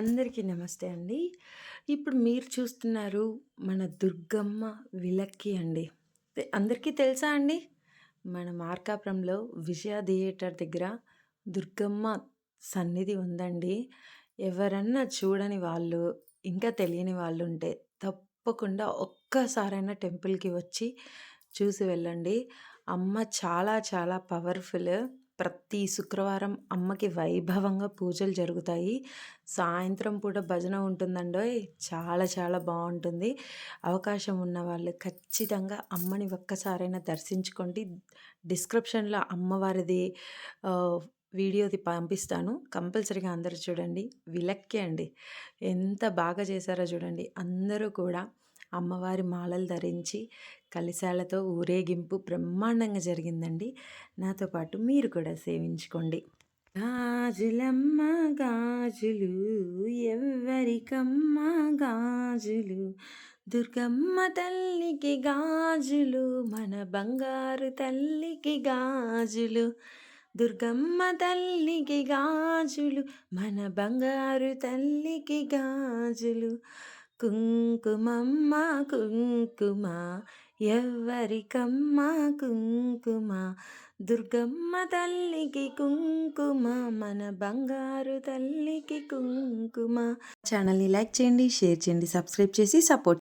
అందరికీ నమస్తే అండి. ఇప్పుడు మీరు చూస్తున్నారు మన దుర్గమ్మ విలక్కి అండి. అందరికీ తెలుసా అండి? మన మార్కాపురంలో విజయ థియేటర్ దగ్గర దుర్గమ్మ సన్నిధి ఉందండి. ఎవరన్నా చూడని వాళ్ళు, ఇంకా తెలియని వాళ్ళు ఉంటే తప్పకుండా ఒక్కసారైనా టెంపుల్‌కి వచ్చి చూసి వెళ్ళండి. అమ్మ చాలా చాలా పవర్‌ఫుల్. ప్రతి శుక్రవారం అమ్మకి వైభవంగా పూజలు జరుగుతాయి. సాయంత్రం పూట భజన ఉంటుందండో చాలా చాలా బాగుంటుంది అవకాశం ఉన్న వాళ్ళు ఖచ్చితంగా అమ్మని ఒక్కసారైనా దర్శించుకోండి. డిస్క్రిప్షన్‌లో అమ్మవారిది వీడియోది పంపిస్తాను. కంపల్సరీగా అందరూ చూడండి. విలక్కి అండి. ఎంత బాగా చేశారో చూడండి. అందరూ కూడా అమ్మవారి మాలలు ధరించి కలిశాలతో ఊరేగింపు బ్రహ్మాండంగా జరిగిందండి. నాతో పాటు మీరు కూడా సేవించుకోండి. గాజులమ్మ గాజులు ఎవ్వరికమ్మ గాజులు దుర్గమ్మ తల్లికి గాజులు మన బంగారు తల్లికి గాజులు దుర్గమ్మ తల్లికి గాజులు మన బంగారు తల్లికి గాజులు కుంకుమమ్మ కుంకుమ. ఎవ్వరికమ్మ కుంకుమ? దుర్గమ్మ తల్లికి కుంకుమ మన బంగారు తల్లికి కుంకుమ. ఛానల్‌ని లైక్ చేయండి, షేర్ చేయండి, సబ్స్క్రైబ్ చేసి సపోర్ట్